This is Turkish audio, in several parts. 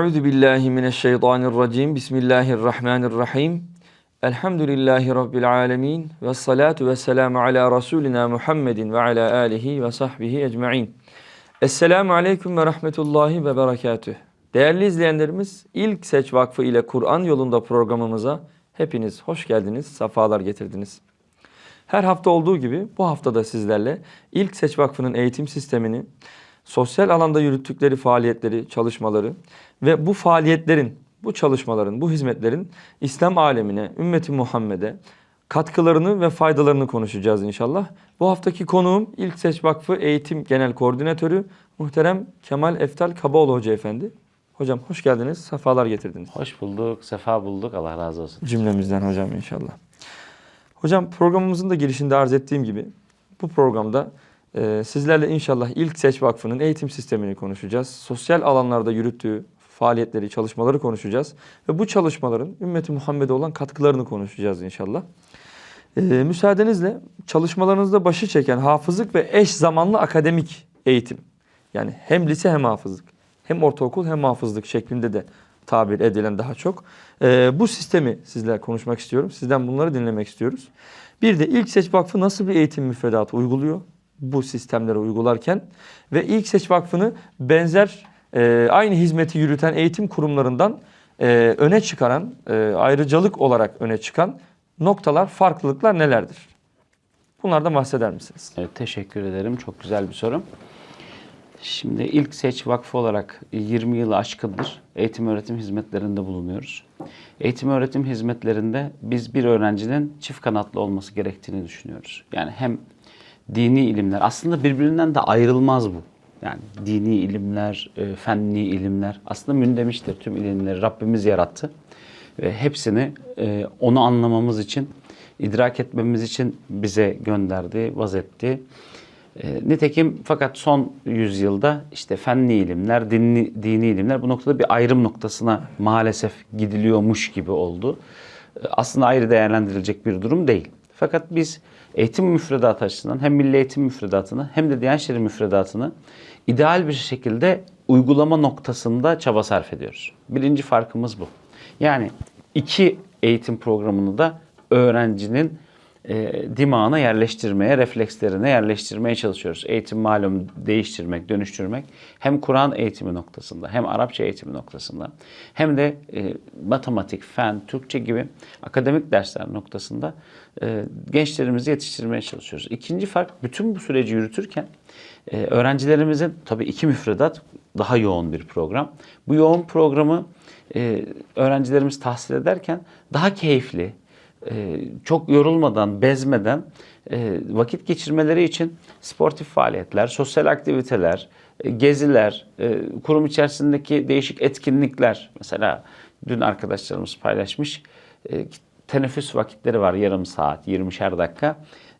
Euzu billahi mineşşeytanirracim. Bismillahirrahmanirrahim. Elhamdülillahi rabbil alamin ve salatu vesselamu ala rasulina Muhammedin ve ala alihi ve sahbihi ecmaîn. Esselamu aleyküm ve rahmetullahi ve berekatüh. Değerli izleyenlerimiz, İlk Seç Vakfı ile Kur'an yolunda programımıza hepiniz hoş geldiniz, sefalar getirdiniz. Her hafta olduğu gibi bu hafta da sizlerle İlk Seç Vakfı'nın eğitim sistemini, sosyal alanda yürüttükleri faaliyetleri, çalışmaları ve bu faaliyetlerin, bu çalışmaların, bu hizmetlerin İslam alemine, ümmeti Muhammed'e katkılarını ve faydalarını konuşacağız inşallah. Bu haftaki konuğum İlk Seç Vakfı Eğitim Genel Koordinatörü muhterem Kemal Eftal Kabaoğlu Hoca Efendi. Hocam hoş geldiniz, sefalar getirdiniz. Hoş bulduk, sefa bulduk. Allah razı olsun. Cümlemizden hocam inşallah. Hocam programımızın da girişinde arz ettiğim gibi bu programda e, sizlerle inşallah İlk Seç Vakfı'nın eğitim sistemini konuşacağız. Sosyal alanlarda yürüttüğü faaliyetleri, çalışmaları konuşacağız. Ve bu çalışmaların ümmeti Muhammed'e olan katkılarını konuşacağız inşallah. E, müsaadenizle çalışmalarınızda başı çeken hafızlık ve eş zamanlı akademik eğitim. Yani hem lise hem hafızlık. Hem ortaokul hem hafızlık şeklinde de tabir edilen daha çok. Ee, bu sistemi sizlerle konuşmak istiyorum. Sizden bunları dinlemek istiyoruz. Bir de İlk Seç Vakfı nasıl bir eğitim müfredatı uyguluyor? Bu sistemleri uygularken ve İlk Seç Vakfı'nı benzer e, aynı hizmeti yürüten eğitim kurumlarından e, öne çıkaran, e, ayrıcalık olarak öne çıkan noktalar, farklılıklar nelerdir? Bunlardan bahseder misiniz? Evet, teşekkür ederim. Çok güzel bir soru. Şimdi ilk Seç Vakfı olarak 20 yılı aşkındır eğitim öğretim hizmetlerinde bulunuyoruz. Eğitim öğretim hizmetlerinde biz bir öğrencinin çift kanatlı olması gerektiğini düşünüyoruz. Yani hem dini ilimler aslında birbirinden de ayrılmaz bu. Yani dini ilimler, e, fenni ilimler aslında mündemiştir tüm ilimleri Rabbimiz yarattı. Ve hepsini e, onu anlamamız için, idrak etmemiz için bize gönderdi, vazetti. E, nitekim fakat son yüzyılda işte fenni ilimler, dinli, dini ilimler bu noktada bir ayrım noktasına maalesef gidiliyormuş gibi oldu. E, aslında ayrı değerlendirilecek bir durum değil. Fakat biz eğitim müfredatı açısından hem milli eğitim müfredatını hem de Diyanet İşleri müfredatını ideal bir şekilde uygulama noktasında çaba sarf ediyoruz. Birinci farkımız bu. Yani iki eğitim programını da öğrencinin e, dimağına yerleştirmeye, reflekslerine yerleştirmeye çalışıyoruz. Eğitim malum değiştirmek, dönüştürmek hem Kur'an eğitimi noktasında hem Arapça eğitimi noktasında hem de e, matematik, fen, Türkçe gibi akademik dersler noktasında gençlerimizi yetiştirmeye çalışıyoruz. İkinci fark bütün bu süreci yürütürken e, öğrencilerimizin tabii iki müfredat daha yoğun bir program. Bu yoğun programı e, öğrencilerimiz tahsil ederken daha keyifli, e, çok yorulmadan, bezmeden e, vakit geçirmeleri için sportif faaliyetler, sosyal aktiviteler, e, geziler, e, kurum içerisindeki değişik etkinlikler. Mesela dün arkadaşlarımız paylaşmış e, teneffüs vakitleri var yarım saat, 20'şer dakika.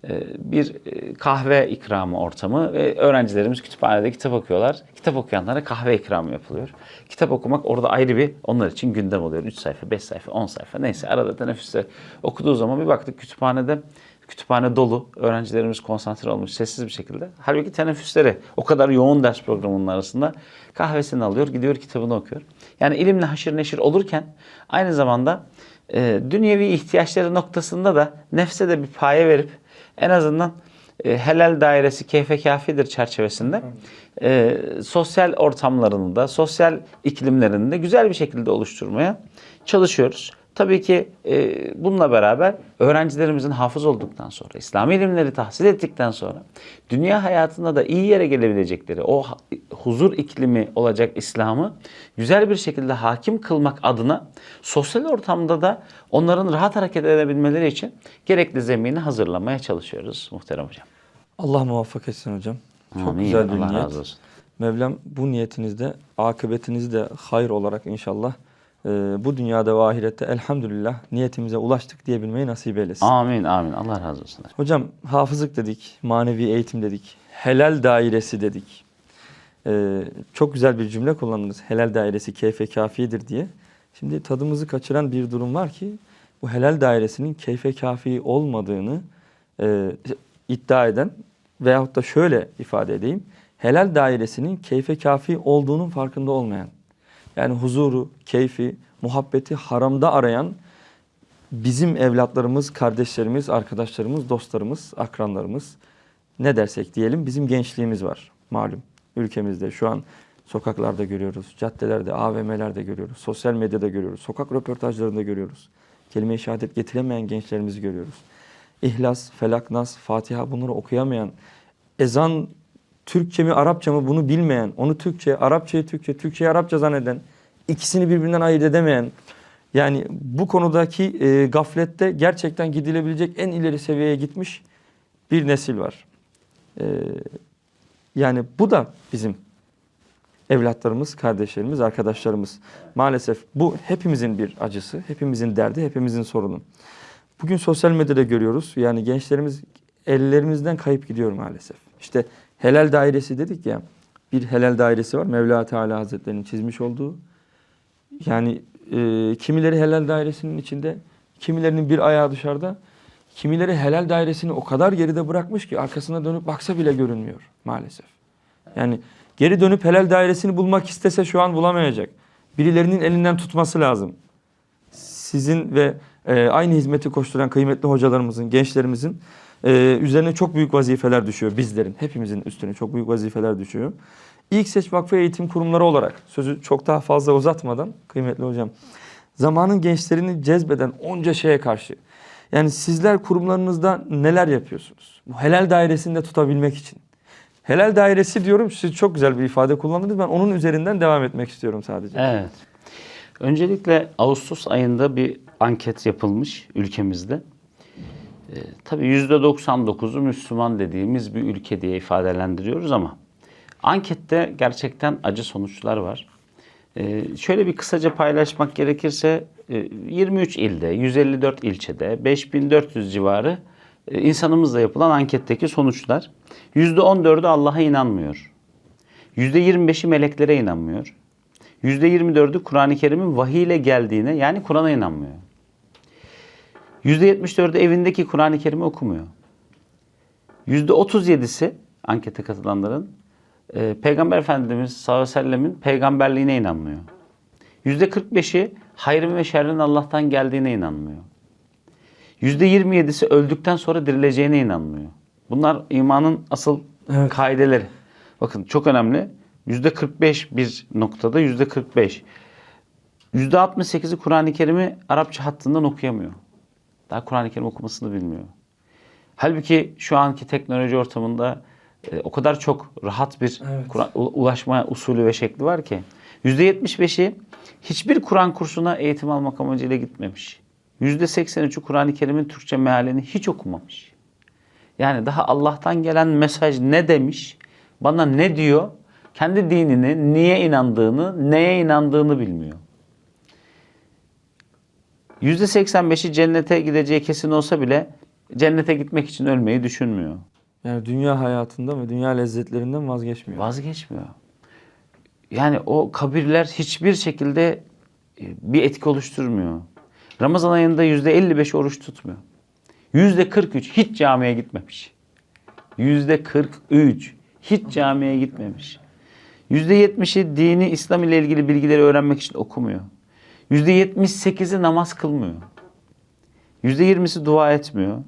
E, bir e, kahve ikramı ortamı ve öğrencilerimiz kütüphanede kitap okuyorlar. Kitap okuyanlara kahve ikramı yapılıyor. Kitap okumak orada ayrı bir onlar için gündem oluyor. 3 sayfa, 5 sayfa, 10 sayfa neyse arada teneffüste okuduğu zaman bir baktık kütüphanede kütüphane dolu. Öğrencilerimiz konsantre olmuş sessiz bir şekilde. Halbuki teneffüsleri o kadar yoğun ders programının arasında kahvesini alıyor, gidiyor kitabını okuyor. Yani ilimle haşır neşir olurken aynı zamanda e, dünyevi ihtiyaçları noktasında da nefse de bir paye verip en azından e, helal dairesi keyfe kafidir çerçevesinde e, sosyal ortamlarını da sosyal iklimlerini de güzel bir şekilde oluşturmaya çalışıyoruz. Tabii ki e, bununla beraber öğrencilerimizin hafız olduktan sonra, İslami ilimleri tahsil ettikten sonra dünya hayatında da iyi yere gelebilecekleri, o huzur iklimi olacak İslam'ı güzel bir şekilde hakim kılmak adına sosyal ortamda da onların rahat hareket edebilmeleri için gerekli zemini hazırlamaya çalışıyoruz muhterem hocam. Allah muvaffak etsin hocam. Çok Amin. güzel bir Allah niyet. razı olsun. Mevlam bu niyetinizde, akıbetinizi de hayır olarak inşallah bu dünyada ve ahirette elhamdülillah niyetimize ulaştık diyebilmeyi nasip eylesin. Amin amin. Allah razı olsun. Hocam hafızlık dedik, manevi eğitim dedik, helal dairesi dedik. E, çok güzel bir cümle kullandınız. Helal dairesi keyfe kafidir diye. Şimdi tadımızı kaçıran bir durum var ki bu helal dairesinin keyfe kafi olmadığını e, iddia eden veyahut da şöyle ifade edeyim. Helal dairesinin keyfe kafi olduğunun farkında olmayan. Yani huzuru, keyfi, muhabbeti haramda arayan bizim evlatlarımız, kardeşlerimiz, arkadaşlarımız, dostlarımız, akranlarımız ne dersek diyelim bizim gençliğimiz var malum ülkemizde şu an sokaklarda görüyoruz, caddelerde, AVM'lerde görüyoruz, sosyal medyada görüyoruz, sokak röportajlarında görüyoruz. Kelime-i şehadet getiremeyen gençlerimizi görüyoruz. İhlas, Felak, Nas, Fatiha bunları okuyamayan, ezan Türkçe mi Arapça mı bunu bilmeyen, onu Türkçe, Arapçayı Türkçe, Türkçeyi Arapça zanneden, ikisini birbirinden ayırt edemeyen, yani bu konudaki e, gaflette gerçekten gidilebilecek en ileri seviyeye gitmiş bir nesil var. E, yani bu da bizim evlatlarımız, kardeşlerimiz, arkadaşlarımız. Maalesef bu hepimizin bir acısı, hepimizin derdi, hepimizin sorunu. Bugün sosyal medyada görüyoruz. Yani gençlerimiz ellerimizden kayıp gidiyor maalesef. İşte helal dairesi dedik ya. Bir helal dairesi var. Mevla Teala Hazretleri'nin çizmiş olduğu. Yani e, kimileri helal dairesinin içinde, kimilerinin bir ayağı dışarıda. Kimileri helal dairesini o kadar geride bırakmış ki arkasına dönüp baksa bile görünmüyor maalesef. Yani geri dönüp helal dairesini bulmak istese şu an bulamayacak. Birilerinin elinden tutması lazım. Sizin ve e, aynı hizmeti koşturan kıymetli hocalarımızın, gençlerimizin e, üzerine çok büyük vazifeler düşüyor. Bizlerin, hepimizin üstüne çok büyük vazifeler düşüyor. İlk Seç Vakfı Eğitim Kurumları olarak sözü çok daha fazla uzatmadan kıymetli hocam. Zamanın gençlerini cezbeden onca şeye karşı. Yani sizler kurumlarınızda neler yapıyorsunuz? Bu helal dairesinde tutabilmek için. Helal dairesi diyorum siz çok güzel bir ifade kullandınız. Ben onun üzerinden devam etmek istiyorum sadece. Evet. Öncelikle Ağustos ayında bir anket yapılmış ülkemizde. Ee, tabii %99'u Müslüman dediğimiz bir ülke diye ifadelendiriyoruz ama ankette gerçekten acı sonuçlar var. Ee, şöyle bir kısaca paylaşmak gerekirse e, 23 ilde, 154 ilçede, 5400 civarı e, insanımızla yapılan anketteki sonuçlar. %14'ü Allah'a inanmıyor. %25'i meleklere inanmıyor. %24'ü Kur'an-ı Kerim'in vahiy ile geldiğine yani Kur'an'a inanmıyor. %74'ü evindeki Kur'an-ı Kerim'i okumuyor. %37'si ankete katılanların e, Peygamber Efendimiz sallallahu aleyhi ve sellemin peygamberliğine inanmıyor. %45'i hayrın ve şerrin Allah'tan geldiğine inanmıyor. %27'si öldükten sonra dirileceğine inanmıyor. Bunlar imanın asıl Evet. kaideleri. Bakın çok önemli. %45 bir noktada %45. %68'i Kur'an-ı Kerim'i Arapça hattından okuyamıyor. Daha Kur'an-ı Kerim okumasını bilmiyor. Halbuki şu anki teknoloji ortamında e, o kadar çok rahat bir Evet. Kur'an- ulaşma usulü ve şekli var ki. %75'i hiçbir Kur'an kursuna eğitim almak amacıyla gitmemiş. %83'ü Kur'an-ı Kerim'in Türkçe mealini hiç okumamış. Yani daha Allah'tan gelen mesaj ne demiş, bana ne diyor, kendi dinini, niye inandığını, neye inandığını bilmiyor. %85'i cennete gideceği kesin olsa bile cennete gitmek için ölmeyi düşünmüyor. Yani dünya hayatından ve dünya lezzetlerinden vazgeçmiyor. Vazgeçmiyor. Yani o kabirler hiçbir şekilde e, bir etki oluşturmuyor. Ramazan ayında %55 oruç tutmuyor. %43 hiç camiye gitmemiş. %43 hiç camiye gitmemiş. %70'i dini İslam ile ilgili bilgileri öğrenmek için okumuyor. %78'i namaz kılmıyor. %20'si dua etmiyor.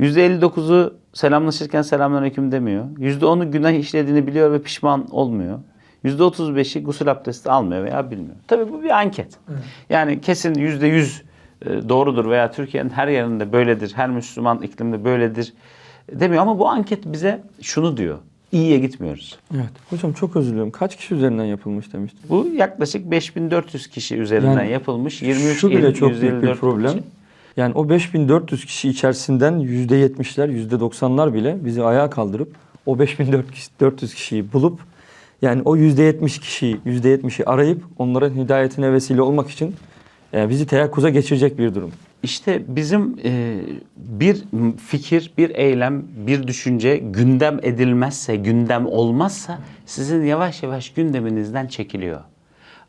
%59'u selamlaşırken selamünaleyküm demiyor. %10'u günah işlediğini biliyor ve pişman olmuyor. %35'i gusül abdesti almıyor veya bilmiyor. Tabii bu bir anket. Yani kesin %100 e, doğrudur veya Türkiye'nin her yerinde böyledir, her Müslüman iklimde böyledir demiyor. Ama bu anket bize şunu diyor. İyiye gitmiyoruz. Evet. Hocam çok özür diliyorum. Kaç kişi üzerinden yapılmış demiştim. Bu yaklaşık 5400 kişi üzerinden Yani yapılmış. 23 Şu bile il, çok büyük bir 154 problem. ilçe. Yani o 5400 kişi içerisinden %70'ler, %90'lar bile bizi ayağa kaldırıp o 5400 kişiyi bulup yani o %70 kişiyi, %70'i arayıp onların hidayetine vesile olmak için e, bizi teyakkuza geçirecek bir durum. İşte bizim e, bir fikir, bir eylem, bir düşünce gündem edilmezse, gündem olmazsa sizin yavaş yavaş gündeminizden çekiliyor.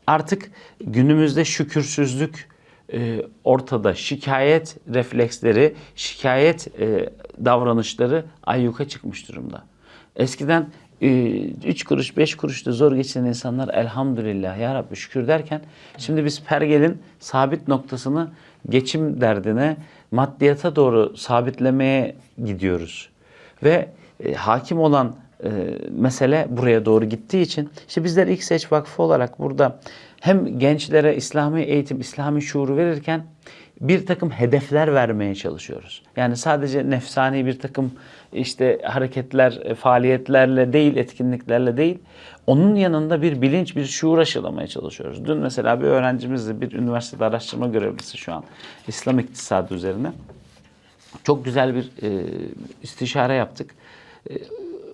Artık günümüzde şükürsüzlük e, ortada, şikayet refleksleri, şikayet e, davranışları ayyuka çıkmış durumda. Eskiden 3 kuruş, 5 kuruşta zor geçinen insanlar elhamdülillah ya Rabbi şükür derken şimdi biz pergelin sabit noktasını geçim derdine, maddiyata doğru sabitlemeye gidiyoruz. Ve e, hakim olan e, mesele buraya doğru gittiği için işte bizler İlk Seç Vakfı olarak burada hem gençlere İslami eğitim, İslami şuuru verirken bir takım hedefler vermeye çalışıyoruz. Yani sadece nefsani bir takım işte hareketler, e, faaliyetlerle değil, etkinliklerle değil, onun yanında bir bilinç, bir şuur aşılamaya çalışıyoruz. Dün mesela bir öğrencimizle bir üniversitede araştırma görevlisi şu an İslam iktisadı üzerine çok güzel bir e, istişare yaptık. E,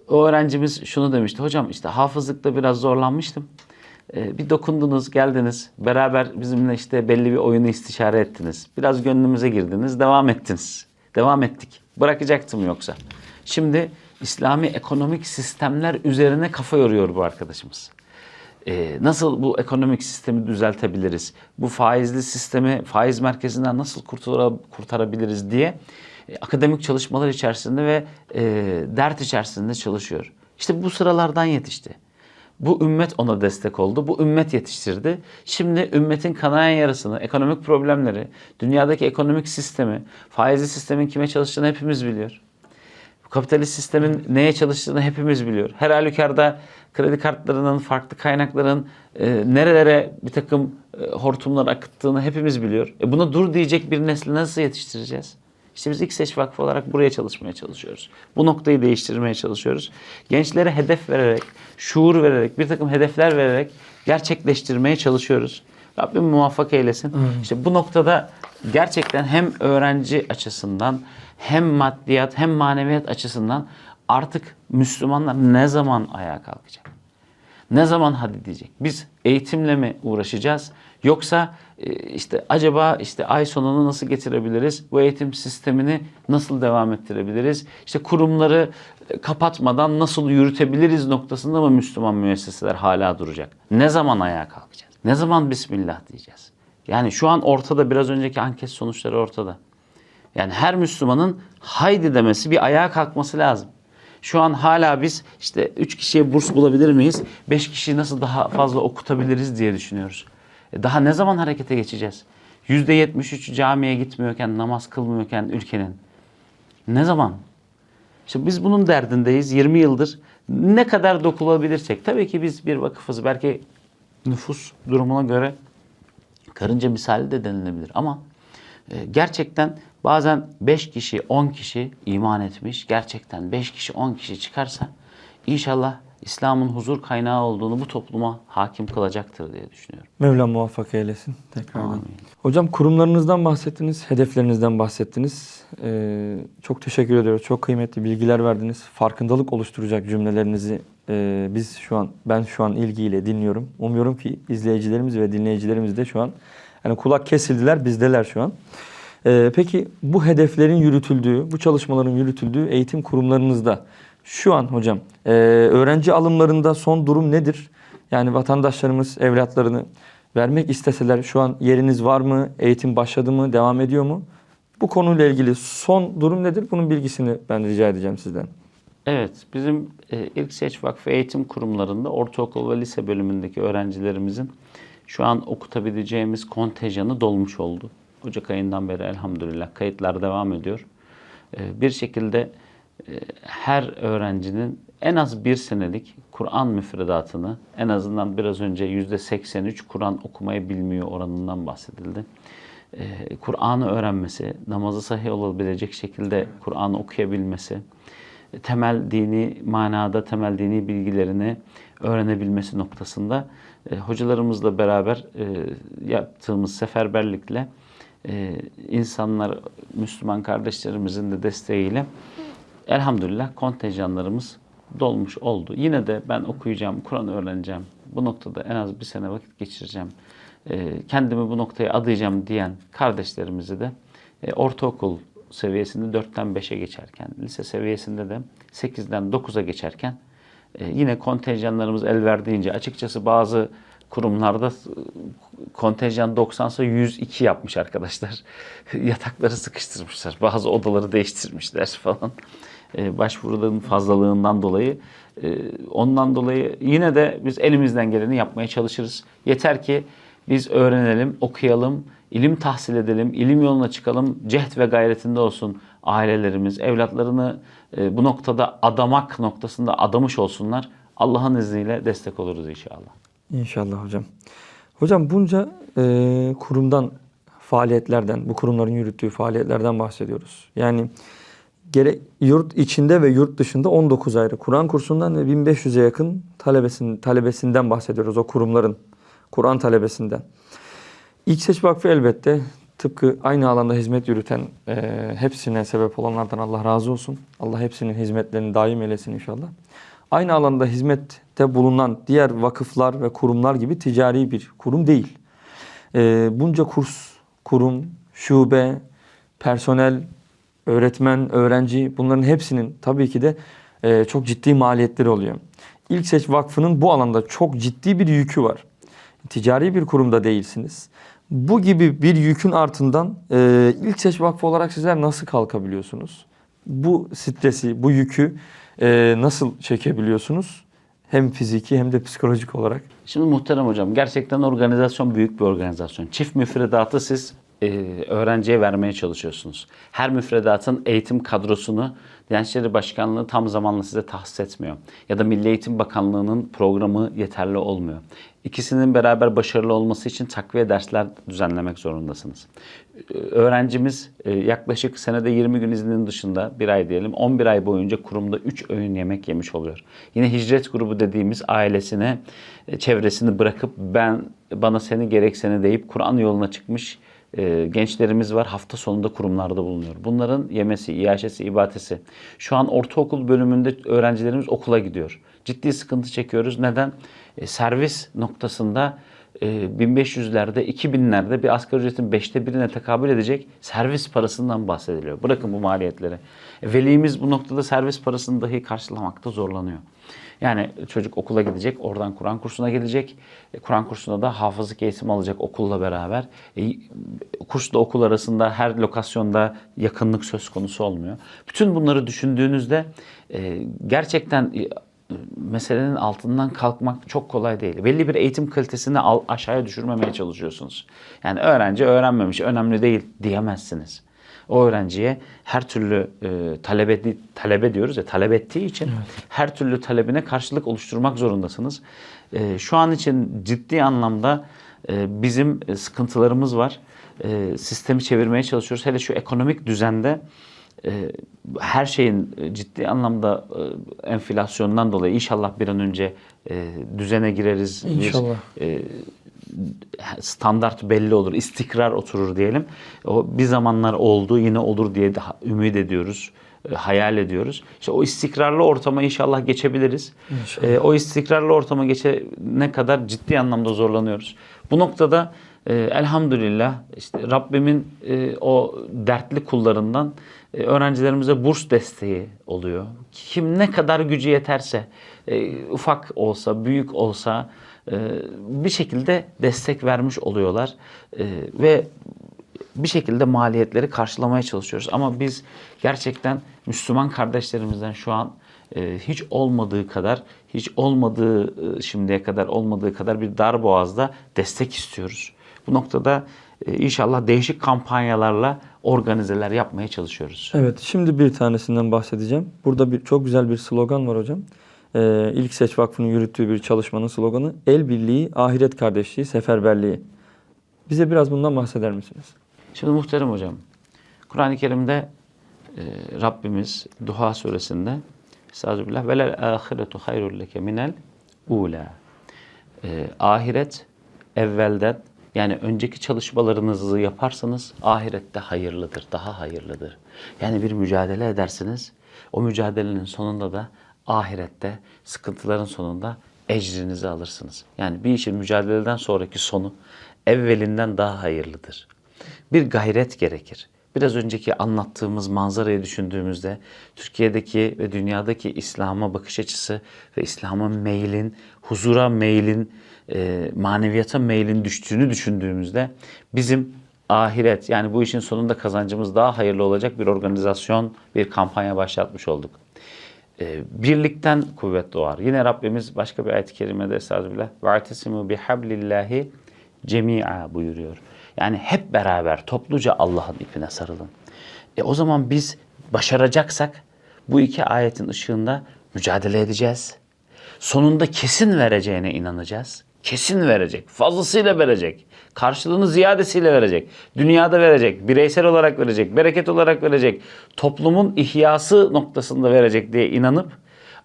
o öğrencimiz şunu demişti. Hocam işte hafızlıkta biraz zorlanmıştım. E, bir dokundunuz, geldiniz. Beraber bizimle işte belli bir oyunu istişare ettiniz. Biraz gönlümüze girdiniz, devam ettiniz. Devam ettik. Bırakacaktım yoksa. Şimdi İslami ekonomik sistemler üzerine kafa yoruyor bu arkadaşımız. Ee, nasıl bu ekonomik sistemi düzeltebiliriz? Bu faizli sistemi, faiz merkezinden nasıl kurtara, kurtarabiliriz diye e, akademik çalışmalar içerisinde ve e, dert içerisinde çalışıyor. İşte bu sıralardan yetişti. Bu ümmet ona destek oldu. Bu ümmet yetiştirdi. Şimdi ümmetin kanayan yarısını, ekonomik problemleri, dünyadaki ekonomik sistemi, faizli sistemin kime çalıştığını hepimiz biliyor. Kapitalist sistemin neye çalıştığını hepimiz biliyor. Her halükarda kredi kartlarının, farklı kaynakların e, nerelere bir takım e, hortumlar akıttığını hepimiz biliyor. E buna dur diyecek bir nesli nasıl yetiştireceğiz? İşte biz İkseç Vakfı olarak buraya çalışmaya çalışıyoruz. Bu noktayı değiştirmeye çalışıyoruz. Gençlere hedef vererek, şuur vererek, bir takım hedefler vererek gerçekleştirmeye çalışıyoruz. Rabbim muvaffak eylesin. İşte bu noktada gerçekten hem öğrenci açısından hem maddiyat hem maneviyat açısından artık Müslümanlar ne zaman ayağa kalkacak? Ne zaman hadi diyecek? Biz eğitimle mi uğraşacağız? Yoksa e, işte acaba işte ay sonunu nasıl getirebiliriz? Bu eğitim sistemini nasıl devam ettirebiliriz? İşte kurumları e, kapatmadan nasıl yürütebiliriz noktasında mı Müslüman müesseseler hala duracak? Ne zaman ayağa kalkacağız? Ne zaman Bismillah diyeceğiz? Yani şu an ortada biraz önceki anket sonuçları ortada. Yani her Müslümanın haydi demesi bir ayağa kalkması lazım. Şu an hala biz işte 3 kişiye burs bulabilir miyiz? 5 kişiyi nasıl daha fazla okutabiliriz diye düşünüyoruz. E daha ne zaman harekete geçeceğiz? %73 camiye gitmiyorken, namaz kılmıyorken ülkenin. Ne zaman? İşte biz bunun derdindeyiz 20 yıldır. Ne kadar dokunabilirsek. Tabii ki biz bir vakıfız. Belki nüfus durumuna göre karınca misali de denilebilir. Ama e, gerçekten bazen 5 kişi, 10 kişi iman etmiş. Gerçekten 5 kişi, 10 kişi çıkarsa inşallah İslam'ın huzur kaynağı olduğunu bu topluma hakim kılacaktır diye düşünüyorum. Mevla muvaffak eylesin tekrardan. Amin. Hocam kurumlarınızdan bahsettiniz, hedeflerinizden bahsettiniz. Ee, çok teşekkür ediyoruz. Çok kıymetli bilgiler verdiniz. Farkındalık oluşturacak cümlelerinizi e, biz şu an, ben şu an ilgiyle dinliyorum. Umuyorum ki izleyicilerimiz ve dinleyicilerimiz de şu an yani kulak kesildiler, bizdeler şu an. Ee, peki bu hedeflerin yürütüldüğü, bu çalışmaların yürütüldüğü eğitim kurumlarınızda şu an hocam e, öğrenci alımlarında son durum nedir? Yani vatandaşlarımız evlatlarını vermek isteseler şu an yeriniz var mı? Eğitim başladı mı? Devam ediyor mu? Bu konuyla ilgili son durum nedir? Bunun bilgisini ben rica edeceğim sizden. Evet, bizim e, İlk Seç Vakfı eğitim kurumlarında ortaokul ve lise bölümündeki öğrencilerimizin şu an okutabileceğimiz kontenjanı dolmuş oldu. Ocak ayından beri elhamdülillah kayıtlar devam ediyor. E, bir şekilde her öğrencinin en az bir senelik Kur'an müfredatını en azından biraz önce yüzde 83 Kur'an okumayı bilmiyor oranından bahsedildi. E, Kur'an'ı öğrenmesi, namazı sahih olabilecek şekilde Kur'an'ı okuyabilmesi, temel dini manada temel dini bilgilerini öğrenebilmesi noktasında e, hocalarımızla beraber e, yaptığımız seferberlikle e, insanlar, Müslüman kardeşlerimizin de desteğiyle elhamdülillah kontenjanlarımız dolmuş oldu. Yine de ben okuyacağım, Kur'an öğreneceğim. Bu noktada en az bir sene vakit geçireceğim. E, kendimi bu noktaya adayacağım diyen kardeşlerimizi de e, ortaokul seviyesinde 4'ten 5'e geçerken, lise seviyesinde de 8'den 9'a geçerken e, yine kontenjanlarımız el verdiğince açıkçası bazı kurumlarda e, kontenjan 90 ise 102 yapmış arkadaşlar. Yatakları sıkıştırmışlar. Bazı odaları değiştirmişler falan. E, başvuruların fazlalığından dolayı. E, ondan dolayı yine de biz elimizden geleni yapmaya çalışırız. Yeter ki biz öğrenelim, okuyalım, ilim tahsil edelim, ilim yoluna çıkalım, cehd ve gayretinde olsun ailelerimiz, evlatlarını e, bu noktada adamak noktasında adamış olsunlar. Allah'ın izniyle destek oluruz inşallah. İnşallah hocam. Hocam bunca e, kurumdan, faaliyetlerden, bu kurumların yürüttüğü faaliyetlerden bahsediyoruz. Yani gerek yurt içinde ve yurt dışında 19 ayrı Kur'an kursundan ve 1500'e yakın talebesin, talebesinden bahsediyoruz o kurumların. Kur'an talebesinden. İlk Seç Vakfı elbette tıpkı aynı alanda hizmet yürüten e, hepsine sebep olanlardan Allah razı olsun. Allah hepsinin hizmetlerini daim eylesin inşallah. Aynı alanda hizmette bulunan diğer vakıflar ve kurumlar gibi ticari bir kurum değil. E, bunca kurs, kurum, şube, personel, öğretmen, öğrenci bunların hepsinin tabii ki de e, çok ciddi maliyetleri oluyor. İlk Seç Vakfı'nın bu alanda çok ciddi bir yükü var. Ticari bir kurumda değilsiniz. Bu gibi bir yükün altından e, İlk Seç Vakfı olarak sizler nasıl kalkabiliyorsunuz? Bu stresi, bu yükü e, nasıl çekebiliyorsunuz? Hem fiziki hem de psikolojik olarak. Şimdi muhterem hocam gerçekten organizasyon büyük bir organizasyon. Çift müfredatı siz e, öğrenciye vermeye çalışıyorsunuz. Her müfredatın eğitim kadrosunu Diyanet Başkanlığı tam zamanlı size tahsis etmiyor. Ya da Milli Eğitim Bakanlığı'nın programı yeterli olmuyor. İkisinin beraber başarılı olması için takviye dersler düzenlemek zorundasınız. Ee, Öğrencimiz e, yaklaşık senede 20 gün izninin dışında bir ay diyelim 11 ay boyunca kurumda 3 öğün yemek yemiş oluyor. Yine hicret grubu dediğimiz ailesine e, çevresini bırakıp ben bana seni gerek seni deyip Kur'an yoluna çıkmış e, gençlerimiz var. Hafta sonunda kurumlarda bulunuyor. Bunların yemesi, iaşesi, ibadesi. Şu an ortaokul bölümünde öğrencilerimiz okula gidiyor. Ciddi sıkıntı çekiyoruz. Neden? E, servis noktasında 1500'lerde, 2000'lerde bir asgari ücretin beşte birine tekabül edecek servis parasından bahsediliyor. Bırakın bu maliyetleri. E, velimiz bu noktada servis parasını dahi karşılamakta zorlanıyor. Yani çocuk okula gidecek, oradan Kur'an kursuna gelecek. E, Kur'an kursunda da hafızlık eğitimi alacak okulla beraber. E, kursla okul arasında her lokasyonda yakınlık söz konusu olmuyor. Bütün bunları düşündüğünüzde e, gerçekten e, meselenin altından kalkmak çok kolay değil. Belli bir eğitim kalitesini al, aşağıya düşürmemeye çalışıyorsunuz. Yani öğrenci öğrenmemiş, önemli değil diyemezsiniz. O öğrenciye her türlü e, talebe talebe diyoruz ya talep ettiği için her türlü talebine karşılık oluşturmak zorundasınız. E, şu an için ciddi anlamda e, bizim e, sıkıntılarımız var. E, sistemi çevirmeye çalışıyoruz. Hele şu ekonomik düzende her şeyin e, ciddi anlamda e, enflasyondan dolayı inşallah bir an önce e, düzene gireriz. İnşallah. standart belli olur, istikrar oturur diyelim. O bir zamanlar oldu, yine olur diye de ümit ediyoruz, hayal ediyoruz. İşte o istikrarlı ortama inşallah geçebiliriz. İnşallah. E, o istikrarlı ortama geçene kadar ciddi anlamda zorlanıyoruz. Bu noktada e, elhamdülillah işte Rabbimin e, o dertli kullarından e, öğrencilerimize burs desteği oluyor. Kim ne kadar gücü yeterse, e, ufak olsa, büyük olsa e, bir şekilde destek vermiş oluyorlar E, ve bir şekilde maliyetleri karşılamaya çalışıyoruz. Ama biz gerçekten Müslüman kardeşlerimizden şu an e, hiç olmadığı kadar, hiç olmadığı e, şimdiye kadar olmadığı kadar bir dar boğazda destek istiyoruz. Bu noktada e, inşallah değişik kampanyalarla organizeler yapmaya çalışıyoruz. Evet, şimdi bir tanesinden bahsedeceğim. Burada bir çok güzel bir slogan var hocam. Ee, İlk Seç Vakfı'nın yürüttüğü bir çalışmanın sloganı El Birliği, Ahiret Kardeşliği, Seferberliği. Bize biraz bundan bahseder misiniz? Şimdi muhterem hocam, Kur'an-ı Kerim'de e, Rabbimiz Duha suresinde Estağfirullah velel ahiretu hayrul leke minel ula. E, ahiret evvelden yani önceki çalışmalarınızı yaparsanız ahirette hayırlıdır, daha hayırlıdır. Yani bir mücadele edersiniz. O mücadelenin sonunda da ahirette sıkıntıların sonunda ecrinizi alırsınız. Yani bir işin mücadeleden sonraki sonu evvelinden daha hayırlıdır. Bir gayret gerekir. Biraz önceki anlattığımız manzarayı düşündüğümüzde Türkiye'deki ve dünyadaki İslam'a bakış açısı ve İslam'a meylin, huzura meylin, e, maneviyata meylin düştüğünü düşündüğümüzde bizim ahiret yani bu işin sonunda kazancımız daha hayırlı olacak bir organizasyon, bir kampanya başlatmış olduk. Ee, birlikten kuvvet doğar. Yine Rabbimiz başka bir ayet-i kerimede estağfirullah وَاَعْتَسِمُوا بِحَبْلِ اللّٰهِ cemia buyuruyor. Yani hep beraber topluca Allah'ın ipine sarılın. E o zaman biz başaracaksak bu iki ayetin ışığında mücadele edeceğiz. Sonunda kesin vereceğine inanacağız. Kesin verecek. Fazlasıyla verecek. Karşılığını ziyadesiyle verecek. Dünyada verecek. Bireysel olarak verecek. Bereket olarak verecek. Toplumun ihyası noktasında verecek diye inanıp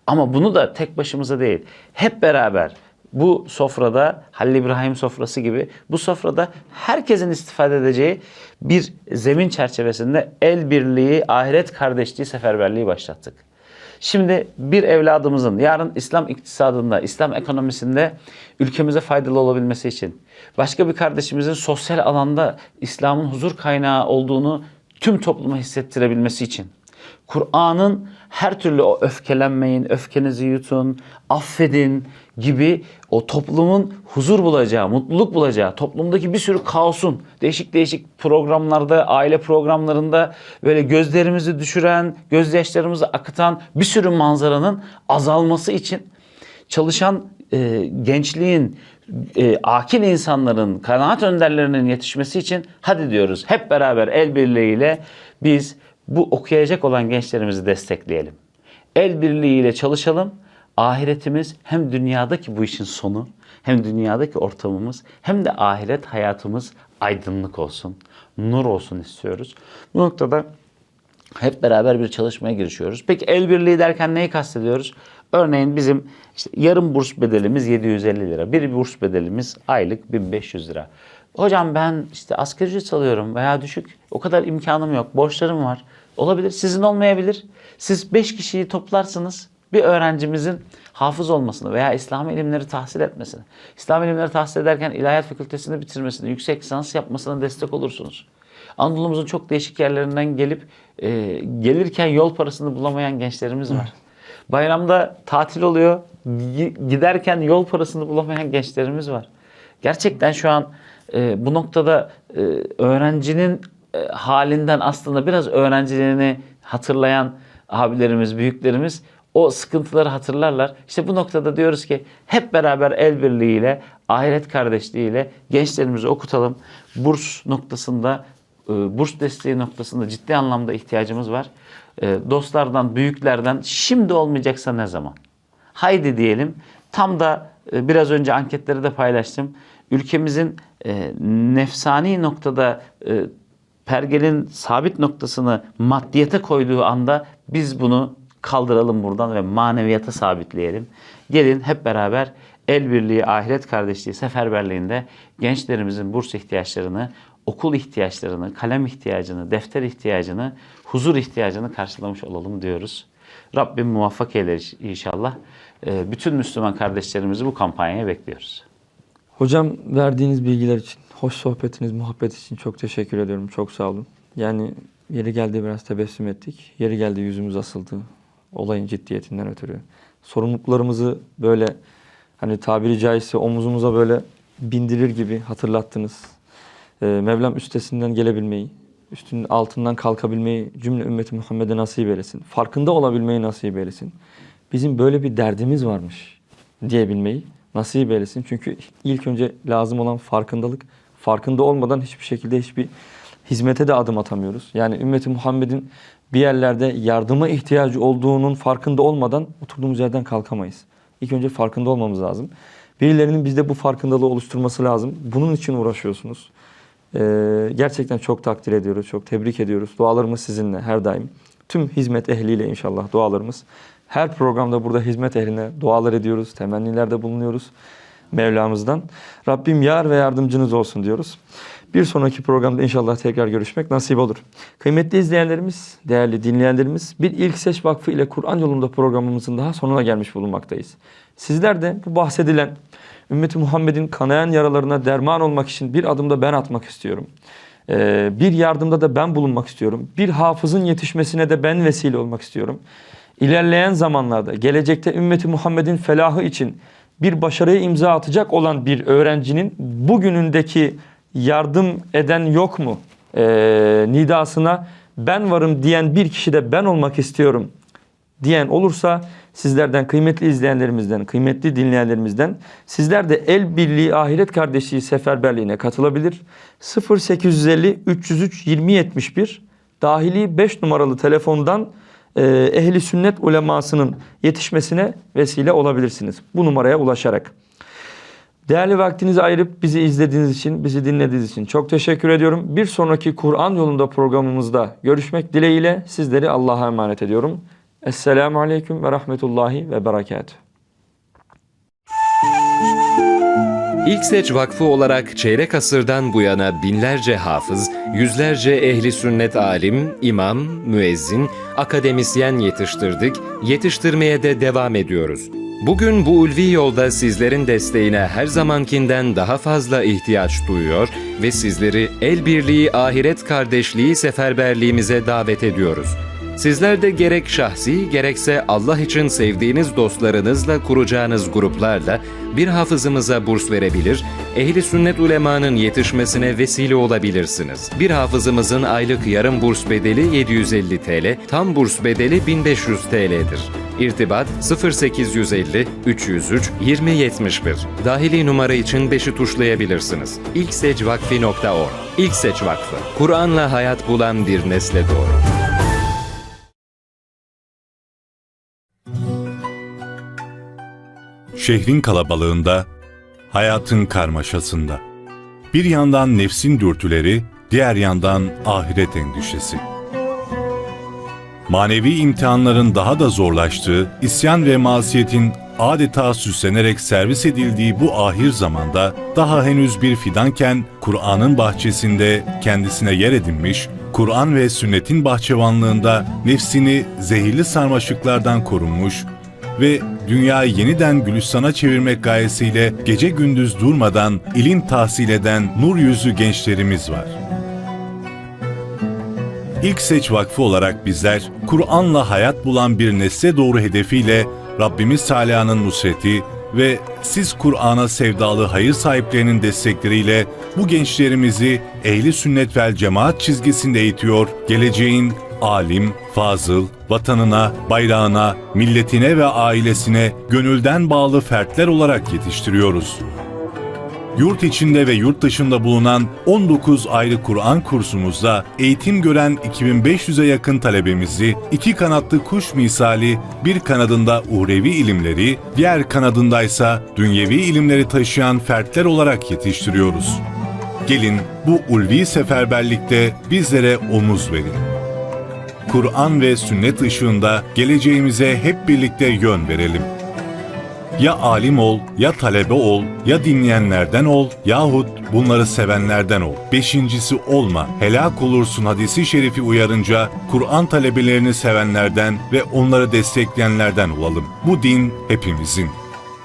ama bunu da tek başımıza değil. Hep beraber bu sofrada Halil İbrahim sofrası gibi bu sofrada herkesin istifade edeceği bir zemin çerçevesinde el birliği, ahiret kardeşliği, seferberliği başlattık. Şimdi bir evladımızın yarın İslam iktisadında, İslam ekonomisinde ülkemize faydalı olabilmesi için, başka bir kardeşimizin sosyal alanda İslam'ın huzur kaynağı olduğunu tüm topluma hissettirebilmesi için, Kur'an'ın her türlü o öfkelenmeyin, öfkenizi yutun, affedin gibi o toplumun huzur bulacağı, mutluluk bulacağı, toplumdaki bir sürü kaosun, değişik değişik programlarda, aile programlarında böyle gözlerimizi düşüren, gözyaşlarımızı akıtan bir sürü manzaranın azalması için çalışan e, gençliğin, e, akil insanların, kanaat önderlerinin yetişmesi için hadi diyoruz. Hep beraber el birliğiyle biz bu okuyacak olan gençlerimizi destekleyelim. El birliğiyle çalışalım. Ahiretimiz hem dünyadaki bu işin sonu hem dünyadaki ortamımız hem de ahiret hayatımız aydınlık olsun, nur olsun istiyoruz. Bu noktada hep beraber bir çalışmaya girişiyoruz. Peki el birliği derken neyi kastediyoruz? Örneğin bizim işte yarım burs bedelimiz 750 lira. Bir burs bedelimiz aylık 1500 lira. Hocam ben işte asgari ücret alıyorum veya düşük. O kadar imkanım yok. Borçlarım var. Olabilir. Sizin olmayabilir. Siz 5 kişiyi toplarsınız. Bir öğrencimizin hafız olmasını veya İslam ilimleri tahsil etmesini, İslam ilimleri tahsil ederken ilahiyat fakültesini bitirmesini, yüksek lisans yapmasına destek olursunuz. Anadolu'muzun çok değişik yerlerinden gelip e, gelirken yol parasını bulamayan gençlerimiz var. Bayramda tatil oluyor, gi- giderken yol parasını bulamayan gençlerimiz var. Gerçekten şu an e, bu noktada e, öğrencinin e, halinden aslında biraz öğrencilerini hatırlayan abilerimiz, büyüklerimiz o sıkıntıları hatırlarlar. İşte bu noktada diyoruz ki hep beraber el birliğiyle, ahiret kardeşliğiyle gençlerimizi okutalım. Burs noktasında, e, burs desteği noktasında ciddi anlamda ihtiyacımız var. E, Dostlardan, büyüklerden şimdi olmayacaksa ne zaman? Haydi diyelim. Tam da e, biraz önce anketleri de paylaştım. Ülkemizin e, nefsani noktada e, pergelin sabit noktasını maddiyete koyduğu anda biz bunu kaldıralım buradan ve maneviyata sabitleyelim. Gelin hep beraber el birliği, ahiret kardeşliği seferberliğinde gençlerimizin burs ihtiyaçlarını, okul ihtiyaçlarını, kalem ihtiyacını, defter ihtiyacını, huzur ihtiyacını karşılamış olalım diyoruz. Rabbim muvaffak eyler inşallah. Ee, Bütün Müslüman kardeşlerimizi bu kampanyaya bekliyoruz. Hocam verdiğiniz bilgiler için, hoş sohbetiniz, muhabbet için çok teşekkür ediyorum. Çok sağ olun. Yani yeri geldi biraz tebessüm ettik. Yeri geldi yüzümüz asıldı. Olayın ciddiyetinden ötürü. Sorumluluklarımızı böyle hani tabiri caizse omuzumuza böyle bindirir gibi hatırlattınız. Ee, Mevlam üstesinden gelebilmeyi, üstünün altından kalkabilmeyi cümle ümmeti Muhammed'e nasip eylesin. Farkında olabilmeyi nasip eylesin. Bizim böyle bir derdimiz varmış diyebilmeyi nasip eylesin. Çünkü ilk önce lazım olan farkındalık. Farkında olmadan hiçbir şekilde hiçbir hizmete de adım atamıyoruz. Yani ümmeti Muhammed'in bir yerlerde yardıma ihtiyacı olduğunun farkında olmadan oturduğumuz yerden kalkamayız. İlk önce farkında olmamız lazım. Birilerinin bizde bu farkındalığı oluşturması lazım. Bunun için uğraşıyorsunuz. Ee, gerçekten çok takdir ediyoruz, çok tebrik ediyoruz. Dualarımız sizinle her daim. Tüm hizmet ehliyle inşallah dualarımız. Her programda burada hizmet ehline dualar ediyoruz, temennilerde bulunuyoruz Mevlamızdan. Rabbim yar ve yardımcınız olsun diyoruz. Bir sonraki programda inşallah tekrar görüşmek nasip olur. Kıymetli izleyenlerimiz, değerli dinleyenlerimiz, bir İlk Seç Vakfı ile Kur'an yolunda programımızın daha sonuna gelmiş bulunmaktayız. Sizler de bu bahsedilen Ümmeti Muhammed'in kanayan yaralarına derman olmak için bir adımda ben atmak istiyorum. Ee, bir yardımda da ben bulunmak istiyorum. Bir hafızın yetişmesine de ben vesile olmak istiyorum. İlerleyen zamanlarda gelecekte ümmeti Muhammed'in felahı için bir başarıya imza atacak olan bir öğrencinin bugünündeki yardım eden yok mu e, nidasına ben varım diyen bir kişi de ben olmak istiyorum diyen olursa sizlerden kıymetli izleyenlerimizden, kıymetli dinleyenlerimizden sizler de el birliği ahiret kardeşliği seferberliğine katılabilir. 0850 303 2071 dahili 5 numaralı telefondan e, ehli sünnet ulemasının yetişmesine vesile olabilirsiniz. Bu numaraya ulaşarak. Değerli vaktinizi ayırıp bizi izlediğiniz için, bizi dinlediğiniz için çok teşekkür ediyorum. Bir sonraki Kur'an yolunda programımızda görüşmek dileğiyle sizleri Allah'a emanet ediyorum. Esselamu Aleyküm ve Rahmetullahi ve Berekatuhu. İlk Seç Vakfı olarak çeyrek asırdan bu yana binlerce hafız, yüzlerce ehli sünnet alim, imam, müezzin, akademisyen yetiştirdik, yetiştirmeye de devam ediyoruz. Bugün bu ulvi yolda sizlerin desteğine her zamankinden daha fazla ihtiyaç duyuyor ve sizleri el birliği ahiret kardeşliği seferberliğimize davet ediyoruz. Sizler de gerek şahsi gerekse Allah için sevdiğiniz dostlarınızla kuracağınız gruplarla bir hafızımıza burs verebilir, ehli sünnet ulemanın yetişmesine vesile olabilirsiniz. Bir hafızımızın aylık yarım burs bedeli 750 TL, tam burs bedeli 1500 TL'dir. İrtibat 0850 303 2071. Dahili numara için 5'i tuşlayabilirsiniz. İlksecvakfi.org İlk Seç Vakfı. Kur'an'la hayat bulan bir nesle doğru. Şehrin kalabalığında, hayatın karmaşasında. Bir yandan nefsin dürtüleri, diğer yandan ahiret endişesi. Manevi imtihanların daha da zorlaştığı, isyan ve masiyetin adeta süslenerek servis edildiği bu ahir zamanda daha henüz bir fidanken Kur'an'ın bahçesinde kendisine yer edinmiş, Kur'an ve sünnetin bahçıvanlığında nefsini zehirli sarmaşıklardan korunmuş ve dünyayı yeniden Gülistan'a çevirmek gayesiyle gece gündüz durmadan ilim tahsil eden nur yüzlü gençlerimiz var. İlk Seç Vakfı olarak bizler, Kur'an'la hayat bulan bir nesle doğru hedefiyle Rabbimiz Teala'nın nusreti ve siz Kur'an'a sevdalı hayır sahiplerinin destekleriyle bu gençlerimizi ehli sünnet vel cemaat çizgisinde eğitiyor, geleceğin alim, fazıl, vatanına, bayrağına, milletine ve ailesine gönülden bağlı fertler olarak yetiştiriyoruz. Yurt içinde ve yurt dışında bulunan 19 ayrı Kur'an kursumuzda eğitim gören 2500'e yakın talebemizi iki kanatlı kuş misali bir kanadında uhrevi ilimleri, diğer kanadındaysa dünyevi ilimleri taşıyan fertler olarak yetiştiriyoruz. Gelin bu ulvi seferberlikte bizlere omuz verin. Kur'an ve sünnet ışığında geleceğimize hep birlikte yön verelim. Ya alim ol, ya talebe ol, ya dinleyenlerden ol, yahut bunları sevenlerden ol. Beşincisi olma, helak olursun hadisi şerifi uyarınca Kur'an talebelerini sevenlerden ve onları destekleyenlerden olalım. Bu din hepimizin.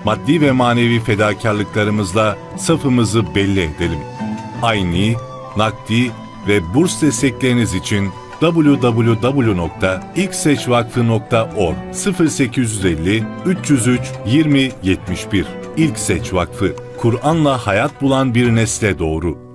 Maddi ve manevi fedakarlıklarımızla safımızı belli edelim. Aynı, nakdi ve burs destekleriniz için www.ilkseçvakfı.org 0850 303 20 71 İlk Seç Vakfı. Kur'an'la hayat bulan bir nesle doğru.